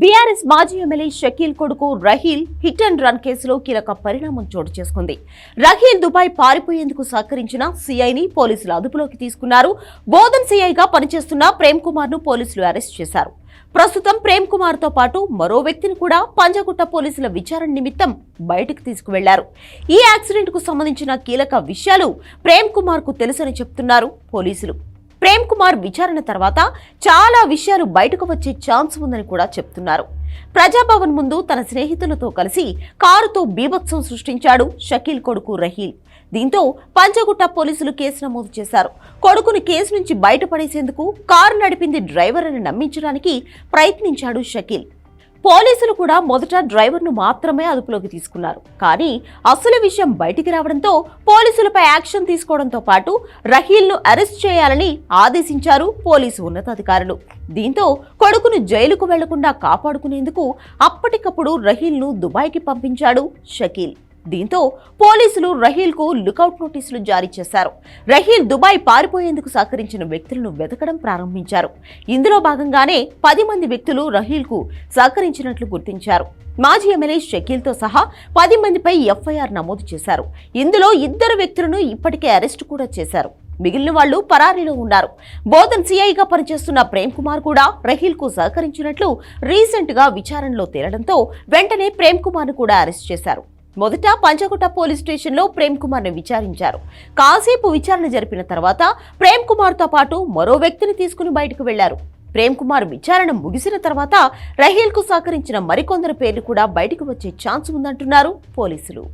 BRS మాజీ MLA Shakeel కొడుకు Raheel hit and run కేసులో కీలక పరిణామం చోటు చేసుకుంది. రహీల్ దుబాయ్ పారిపోయేందుకు సహకరించిన సీఐని పోలీసులు అదుపులోకి తీసుకున్నారు. బోధన్ సీఐగా పనిచేస్తున్న ప్రేమ్ కుమార్ను పోలీసులు అరెస్ట్ చేశారు. ప్రస్తుతం ప్రేమ్ కుమార్తో పాటు మరో వ్యక్తిని కూడా పంజగుట్ట పోలీసుల విచారణ నిమిత్తం బయటకు తీసుకువెళ్ళారు. ఈ యాక్సిడెంట్కు సంబంధించిన కీలక విషయాలు ప్రేమ్ కుమార్కు తెలుసని చెప్తున్నారు పోలీసులు. ప్రేమ్ కుమార్ విచారణ తర్వాత చాలా విషయాలు బయటకు వచ్చే ఛాన్స్ ఉందని కూడా చెప్తున్నారు. ప్రజాభవన్ ముందు తన స్నేహితులతో కలిసి కారుతో బీభత్సం సృష్టించాడు షకీల్ కొడుకు రహీల్. దీంతో పంచగుట్ట పోలీసులు కేసు నమోదు చేశారు. కొడుకుని కేసు నుంచి బయటపడేసేందుకు కారు నడిపింది డ్రైవర్ అని నమ్మించడానికి ప్రయత్నించాడు షకీల్. పోలీసులు కూడా మొదట డ్రైవర్ను మాత్రమే అదుపులోకి తీసుకున్నారు. కానీ అసలు విషయం బయటికి రావడంతో పోలీసులపై యాక్షన్ తీసుకోవడంతో పాటు రహీల్ను అరెస్ట్ చేయాలని ఆదేశించారు పోలీసు ఉన్నతాధికారులు. దీంతో కొడుకును జైలుకు వెళ్ళకుండా కాపాడుకునేందుకు అప్పటికప్పుడు రహీల్ను దుబాయ్కి పంపించాడు షకీల్. దీంతో పోలీసులు రహీల్కు లుకౌట్ నోటీసులు జారీ చేశారు. రహీల్ దుబాయ్ పారిపోయేందుకు సహకరించిన వ్యక్తులను వెతకడం ప్రారంభించారు. ఇందులో భాగంగానే పది మంది వ్యక్తులు రహీల్కు సహకరించినట్లు గుర్తించారు. మాజీ ఎమ్మెల్యే షకీల్తో సహా పది మందిపై ఎఫ్ఐఆర్ నమోదు చేశారు. ఇందులో ఇద్దరు వ్యక్తులను ఇప్పటికే అరెస్టు కూడా చేశారు. మిగిలిన వాళ్ళు పరారీలో ఉన్నారు. బోధన్ సిఐగా పనిచేస్తున్న ప్రేమ్ కుమార్ కూడా రహీల్కు సహకరించినట్లు రీసెంట్గా విచారణలో తేలడంతో వెంటనే ప్రేమ్ కుమార్ను కూడా అరెస్ట్ చేశారు. మొదట పంచకుట పోలీస్ స్టేషన్లో ప్రేమ్ కుమార్ను విచారించారు. కాసేపు విచారణ జరిపిన తర్వాత ప్రేమ్ కుమార్తో పాటు మరో వ్యక్తిని తీసుకుని బయటకు వెళ్ళారు. ప్రేమ్ కుమార్ విచారణ ముగిసిన తర్వాత రహీల్కు సహకరించిన మరికొందరు పేర్లు కూడా బయటకు వచ్చే ఛాన్స్ ఉందంటున్నారు పోలీసులు.